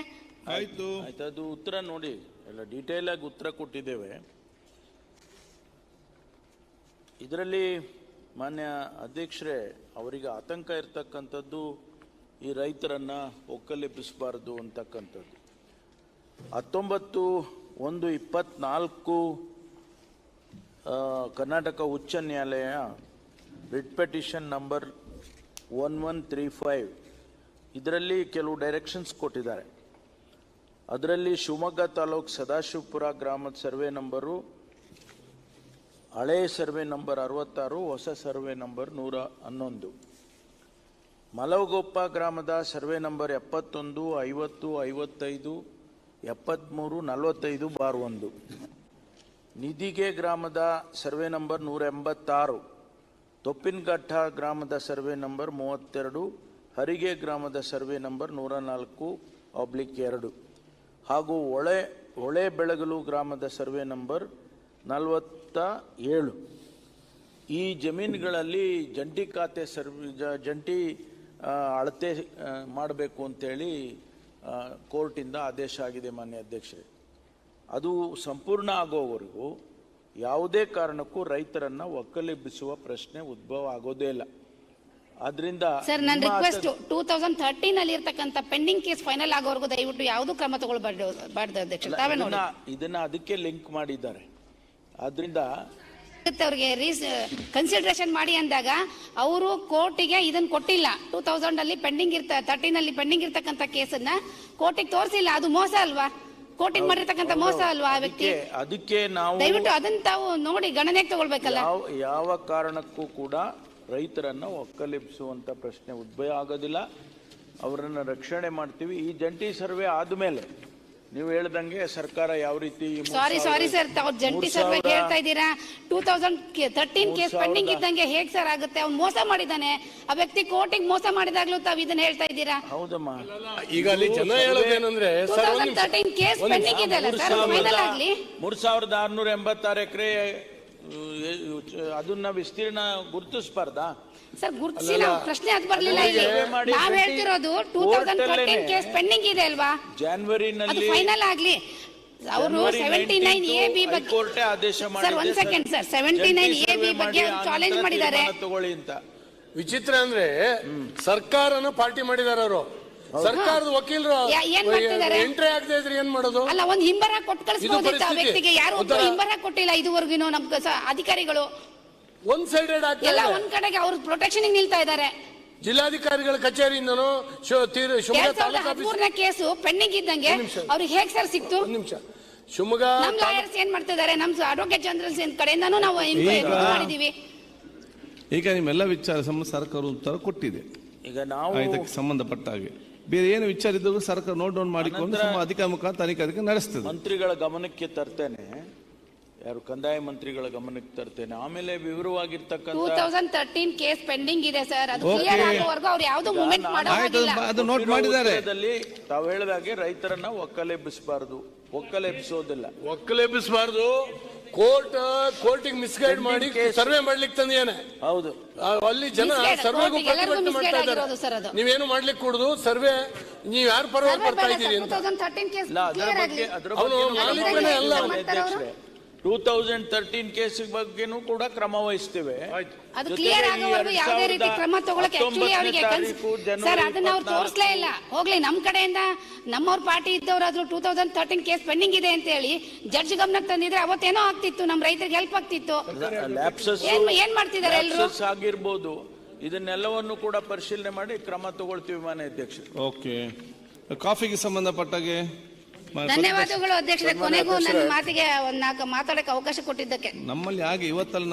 S5: ಆಯ್ತು.
S4: ಆಯ್ತು ಅದು ಉತ್ತರ ನೋಡಿ. ಎಲ್ಲ ಡೀಟೇಲ್ ಆಗಿ ಉತ್ತರ ಕೊಟ್ಟಿದ್ದೇವೆ. ಇದರಲ್ಲಿ ಮಾನ್ಯ ಅಧ್ಯಕ್ಷರೇ, ಅವರಿಗೆ ಆತಂಕ ಇರ್ತಕ್ಕಂಥದ್ದು ಈ ರೈತರನ್ನ ಒಕ್ಕಲೆಬ್ಬಿಸಬಾರದು ಅಂತಕ್ಕಂಥದ್ದು. ಹತ್ತೊಂಬತ್ತು ಒಂದು ಇಪ್ಪತ್ನಾಲ್ಕು ಕರ್ನಾಟಕ ಉಚ್ಚ ನ್ಯಾಯಾಲಯ writ petition number one one three five, ಇದರಲ್ಲಿ ಕೆಲವು ಡೈರೆಕ್ಷನ್ಸ್ ಕೊಟ್ಟಿದ್ದಾರೆ. ಅದರಲ್ಲಿ ಶಿವಮೊಗ್ಗ ತಾಲೂಕು ಸದಾಶಿವಪುರ ಗ್ರಾಮದ ಸರ್ವೆ ನಂಬರು, ಹಳೆ ಸರ್ವೆ ನಂಬರ್ ಅರವತ್ತಾರು, ಹೊಸ ಸರ್ವೆ ನಂಬರ್ ನೂರ ಹನ್ನೊಂದು. ಮಲವಗೊಪ್ಪ ಗ್ರಾಮದ ಸರ್ವೆ ನಂಬರ್ ಎಪ್ಪತ್ತೊಂದು, ಐವತ್ತು, ಐವತ್ತೈದು ಎಪ್ಪತ್ತ್ಮೂರು ನಲವತ್ತೈದು, ಬಾರ್ ಒಂದು. ನಿದಿಗೆ ಗ್ರಾಮದ ಸರ್ವೆ ನಂಬರ್ ನೂರ ಎಂಬತ್ತಾರು, ತೊಪ್ಪಿನಘಟ್ಟ ಗ್ರಾಮದ ಸರ್ವೆ ನಂಬರ್ ಮೂವತ್ತೆರಡು, ಹರಿಗೆ ಗ್ರಾಮದ ಸರ್ವೆ ನಂಬರ್ ನೂರ ನಾಲ್ಕು ಆಬ್ಲಿಕ್ ಎರಡು. ಹಾಗೂ ಒಳೆ ಹೊಳೆ ಬೆಳಗಲು ಗ್ರಾಮದ ಸರ್ವೆ ನಂಬರ್ ನಲವತ್ತ ಏಳು. ಈ ಜಮೀನುಗಳಲ್ಲಿ ಜಂಟಿ ಖಾತೆ ಸರ್ವಿ ಜಂಟಿ ಅಳತೆ ಮಾಡಬೇಕು ಅಂತೇಳಿ ಕೋರ್ಟಿಂದ ಆದೇಶ ಆಗಿದೆ ಮಾನ್ಯ ಅಧ್ಯಕ್ಷರೇ. ಅದು ಸಂಪೂರ್ಣ ಆಗೋವರೆಗೂ ಯಾವುದೇ ಕಾರಣಕ್ಕೂ ರೈತರನ್ನು ಒಕ್ಕಲೆಬ್ಬಿಸುವ ಪ್ರಶ್ನೆ ಉದ್ಭವ ಆಗೋದೇ ಇಲ್ಲ. ಆದ್ರಿಂದ
S2: ಸರ್ ನನ್ನ ರಿಕ್ವೆಸ್ಟ್ ಟೂ ತೌಸಂಡ್ ಥರ್ಟೀನ್ ಅಲ್ಲಿ ಇರ್ತಕ್ಕಂಥ ಪೆಂಡಿಂಗ್ ಕೇಸ್ ಫೈನಲ್ ಆಗೋವರೆಗೂ ದಯವಿಟ್ಟು ಯಾವುದು ಕ್ರಮ ತಗೊಳ್ಬಾರ್ದು ಬಾರ್ದು ಅಧ್ಯಕ್ಷ. ತಾವೇ ನೋಡಿ.
S4: ಇದನ್ನ ಅದಕ್ಕೆ ಲಿಂಕ್ ಮಾಡಿದ್ದಾರೆ. ಅದರಿಂದ
S2: ಅವ್ರಿಗೆ ರೀಸ್ ಕನ್ಸಿಡರೇಷನ್ ಮಾಡಿ ಅಂದಾಗ ಅವರು ಕೋರ್ಟಿಗೆ ಇದನ್ನ ಕೊಟ್ಟಿಲ್ಲ. ಟೂ ತೌಸಂಡ್ ಅಲ್ಲಿ ಪೆಂಡಿಂಗ್ ಇರ್ತ ತರ್ಟೀನ್ ಅಲ್ಲಿ ಪೆಂಡಿಂಗ್ ಇರ್ತಕ್ಕಂಥ ಕೇಸನ್ನ ಕೋರ್ಟಿಗೆ ತೋರಿಸಿಲ್ಲ. ಅದು ಮೋಸ ಅಲ್ವಾ? ಕೋರ್ಟಿಗೆ ಮಾಡಿರ್ತಕ್ಕಂಥ ಮೋಸ ಅಲ್ವಾ ಆ ವ್ಯಕ್ತಿ?
S4: ಅದಕ್ಕೆ ನಾವು
S2: ದಯವಿಟ್ಟು ಅದನ್ನ ತಾವು ನೋಡಿ ಗಣನೆಗೆ ತಗೊಳ್ಬೇಕಲ್ಲ.
S4: ಯಾವ ಕಾರಣಕ್ಕೂ ಕೂಡ ರೈತರನ್ನ ಒಕ್ಕಲೆಬ್ಬಿಸುವಂತ ಪ್ರಶ್ನೆ ಉದ್ಭವ ಆಗೋದಿಲ್ಲ. ಅವರನ್ನು ರಕ್ಷಣೆ ಮಾಡ್ತೀವಿ. ಈ ಜಂಟಿ ಸರ್ವೆ ಆದಮೇಲೆ ನೀವು ಹೇಳ್ದಂಗೆ ಸರ್ಕಾರ ಯಾವ ರೀತಿ
S2: ಸಾರಿ ಸಾರಿ ಸರ್ ತಾವು ಜಂಟಿ ಸರ್ವೆ ಹೇಳ್ತಾ ಇದ್ದೀರಾ? Two thousand thirteen case pending ಇದ್ದಂಗೆ ಹೇಗ್ ಸರ್ ಆಗುತ್ತೆ? ಅವ್ನು ಮೋಸ ಮಾಡಿದ್ದಾನೆ. ಆ ವ್ಯಕ್ತಿ ಕೋರ್ಟಿಗೆ ಮೋಸ ಮಾಡಿದಾಗ್ಲೂ ತಾವು ಇದನ್ನ ಹೇಳ್ತಾ ಇದ್ದೀರಾ?
S4: ಹೌದಮ್ಮ.
S3: ಈಗ ಅಲ್ಲಿ ಜನ ಹೇಳೋದೇನಂದ್ರೆ
S2: ತರ್ಟೀನ್ ಕೇಸ್ ಪೆಂಡಿಂಗ್ ಇದೆ ಅಲ್ಲ ಸರ್ ಫೈನಲ್ ಆಗ್ಲಿ.
S4: ಮೂರ್ ಸಾವಿರದ ಆರ್ನೂರ ಎಂಬತ್ತಾರು ಎಕರೆ ಅದನ್ನ ವಿಸ್ತೀರ್ಣ ಗುರುತಿಸಬಾರ್ದಾ?
S2: ಸರ್ ಗುರುತಿಸಿಲ್ಲ ಪ್ರಶ್ನೆ ಅದು ಬರಲಿಲ್ಲ ಇಲ್ಲಿ. ನಾವ್ ಹೇಳ್ತಿರೋದು ಟೂ ತೌಸಂಡ್
S4: ಕೋರ್ಟಲ್ಲೇನೆ
S2: ಕೇಸ್ ಪೆಂಡಿಂಗ್ ಇದೆ ಅಲ್ವಾ? ಅದು
S4: ಜಾನ್ವರಿನಲ್ಲಿ
S2: ಫೈನಲ್ ಆಗ್ಲಿ. ಅವರು ಸೆವೆಂಟಿ ನೈನ್ ಎ ಬಿ ಬಗ್ಗೆ
S4: ಕೋರ್ಟ್ ಆದೇಶ
S2: ಸರ್ ಒಂದ್ second sir. Seventy nine A B ಬಗ್ಗೆ ಚಾಲೆಂಜ್ ಮಾಡಿದ್ದಾರೆ.
S4: ತಗೊಳ್ಳಿ ಅಂತ.
S3: ವಿಚಿತ್ರ ಅಂದ್ರೆ ಸರ್ಕಾರನ ಪಾರ್ಟಿ ಮಾಡಿದ್ದಾರೆ ಅವರು. ಸರ್ಕಾರದ ವಕೀಲರು
S2: ಯಾ- ಏನ್ ಮಾಡ್ತಿದ್ದಾರೆ?
S3: ಎಂಟ್ರಿ ಆಗದೆ ಇದ್ರೆ ಏನ್ ಮಾಡೋದು?
S2: ಅಲ್ಲ ಒಂದ್ ಹಿಂಬರ ಕೊಟ್ಟು ಕಳಿಸ್ಬೋದಿತ್ತು ಆ ವ್ಯಕ್ತಿಗೆ. ಯಾರು ಒಬ್ರು ಹಿಂಬರ ಕೊಟ್ಟಿಲ್ಲ ಇದುವರೆಗೂ ನಮ್ ಅಧಿಕಾರಿಗಳು.
S3: ಒಂದ್ ಸೈಡೆಡ್
S2: ಎಲ್ಲ ಒಂದ್ ಕಡೆಗೆ ಅವ್ರ ಪ್ರೊಟೆಕ್ಷನ್ ನಿಲ್ತಾ ಇದ್ದಾರೆ.
S3: ಜಿಲ್ಲಾಧಿಕಾರಿಗಳ ಕಚೇರಿಯಿಂದ ಶೋ- ತೀರ್- ಶಿವಮೊಗ್ಗ ತಾಲೂಕು
S2: ಹದಿಮೂರನೇ ಕೇಸು ಪೆಂಡಿಂಗ್ ಇದ್ದಂಗೆ. ಅವ್ರಿಗೆ ಹೇಗ್ ಸರ್ ಸಿಕ್ತು?
S3: ನಿಮಿಷ. ಶಿವಮೊಗ್ಗ
S2: ನಮ್ ಲಾಯರ್ಸ್ ಏನ್ ಮಾಡ್ತಿದ್ದಾರೆ? ನಮ್ ಅಡ್ವೊಕೇಟ್ ಜನರಲ್ ಕಡೆಯಿಂದನೂ ನಾವು ಮಾಡಿದೀವಿ.
S5: ಈಗ ನಿಮ್ಮೆಲ್ಲ ವಿಚಾರ ಸಂಬಂಧ ಸರ್ಕಾರ ಉತ್ತರ ಕೊಟ್ಟಿದೆ.
S4: ಈಗ ನಾವು
S5: ಇದಕ್ಕೆ ಸಂಬಂಧಪಟ್ಟ ಹಾಗೆ. ಬೇರೆ ಏನು ವಿಚಾರ ಇದ್ದರೂ ಸರ್ಕಾರ ನೋಟ್ ಡೌನ್ ಮಾಡಿಕೊಂಡು ಅಧಿಕಾರ ಮುಖಾಂತರ ತನಿಖೆ ಅದಕ್ಕೆ ನಡೆಸ್ತದೆ.
S4: ಮಂತ್ರಿಗಳ ಗಮನಕ್ಕೆ ತರ್ತೇನೆ. ಯಾರು ಕಂದಾಯ ಮಂತ್ರಿಗಳ ಗಮನಕ್ಕೆ ತರ್ತೇನೆ. ಆಮೇಲೆ ವಿವರವಾಗಿರ್ತಕ್ಕಂಥ
S2: two thousand thirteen case pending ಇದೆ ಸರ್. ಅದು
S5: Okay.
S2: ಕ್ಲಿಯರ್ ಆಗೋವರೆಗೂ ಅವ್ರು ಯಾವ್ದು ಮೂವ್ಮೆಂಟ್ ಮಾಡೋ
S5: ಆಯ್ತು
S2: ಹಾಗಿಲ್ಲ
S5: ಅದು ನೋಟ್ ಮಾಡಿದ್ದಾರೆ.
S4: ಉತ್ತರದಲ್ಲಿ ತಾವು ಹೇಳಿದಾಗೆ ರೈತರನ್ನ ಒಕ್ಕಲೆಬ್ಬಿಸಬಾರದು. ಒಕ್ಕಲೆಬ್ಬಿಸೋದಿಲ್ಲ.
S3: ಒಕ್ಕಲೆಬ್ಬಿಸಬಾರ್ದು. ಕೋರ್ಟ್ ಕೋರ್ಟಿಗೆ ಮಿಸ್ಗೈಡ್ ಮಾಡಿ. ಸರ್ವೆ ಮಾಡ್ಲಿಕ್ಕೆ ತಂದೇನೆ
S4: ಹೌದು.
S3: ಅಲ್ಲಿ ಜನ
S2: ಸರ್ವೆ
S3: ಸರ್ವೆಗೂ ಪ್ರತಿಭಟನೆ ಮಾಡ್ತಾ ಇದ್ದಾರೆ. ನೀವೇನು ಮಾಡ್ಲಿಕ್ಕೆ ಕೂಡುದು? ಸರ್ವೆ ನೀವ್ ಯಾರು ಪರವಾಗಿ ಬರ್ತಾ ಇದ್ದೀರಿ ಅಂತ. ಅವನು ಮಾಲೀಕನೇ ಅಲ್ಲ.
S4: ಟೂ ತೌಸಂಡ್ ತರ್ಟೀನ್ ಕೇಸ್ ಬಗ್ಗೆನೂ ಕೂಡ ಕ್ರಮ ವಹಿಸ್ತೇವೆ.
S2: ಅದು ಕ್ಲಿಯರ್ ಆಗೋವರೆಗೂ ಯಾವುದೇ ರೀತಿ ಕ್ರಮ ತಗೊಳಕ್ಕೆ ಆಕ್ಚುಲಿ ಅವರಿಗೆ ಸರ್ ಅದನ್ನ ಅವ್ರು ತೋರಿಸ್ಲೇ ಇಲ್ಲ. ಹೋಗ್ಲಿ ನಮ್ ಕಡೆಯಿಂದ ನಮ್ಮವ್ರ party ಇದ್ದವರಾದ್ರೂ two thousand thirteen case pending ಇದೆ ಅಂತ ಹೇಳಿ ಜಡ್ಜ್ ಗಮನಕ್ಕೆ ತಂದಿದ್ರೆ ಅವತ್ತೇನೋ ಆಗ್ತಿತ್ತು ನಮ್ಮ ರೈತರಿಗೆ ಹೆಲ್ಪ್ ಆಗ್ತಿತ್ತು.
S4: ಲ್ಯಾಪ್ಸಸ್
S2: ಏನ್ ಏನ್ ಮಾಡ್ತಿದ್ದಾರೆ
S4: ಎಲ್ಲರೂ ಆಗಿರ್ಬೋದು. ಇದನ್ನೆಲ್ಲವನ್ನು ಕೂಡ ಪರಿಶೀಲನೆ ಮಾಡಿ ಕ್ರಮ ತಗೊಳ್ತೀವಿ ಮಾನ್ಯ ಅಧ್ಯಕ್ಷ
S5: ಓಕೆ ಕಾಫಿಗೆ ಸಂಬಂಧಪಟ್ಟಾಗೆ
S2: ಧನ್ಯವಾದಗಳು ಅಧ್ಯಕ್ಷರೇ. ಕೊನೆಗೂ ನನ್ನ ಮಾತಿಗೆ ಒಂದು ನಾಲ್ಕು ಮಾತಾಡಕ್ಕೆ ಅವಕಾಶ ಕೊಟ್ಟಿದ್ದಕ್ಕೆ.
S5: ನಮ್ಮಲ್ಲಿ ಹಾಗೆ ಇವತ್ತಲ್ಲ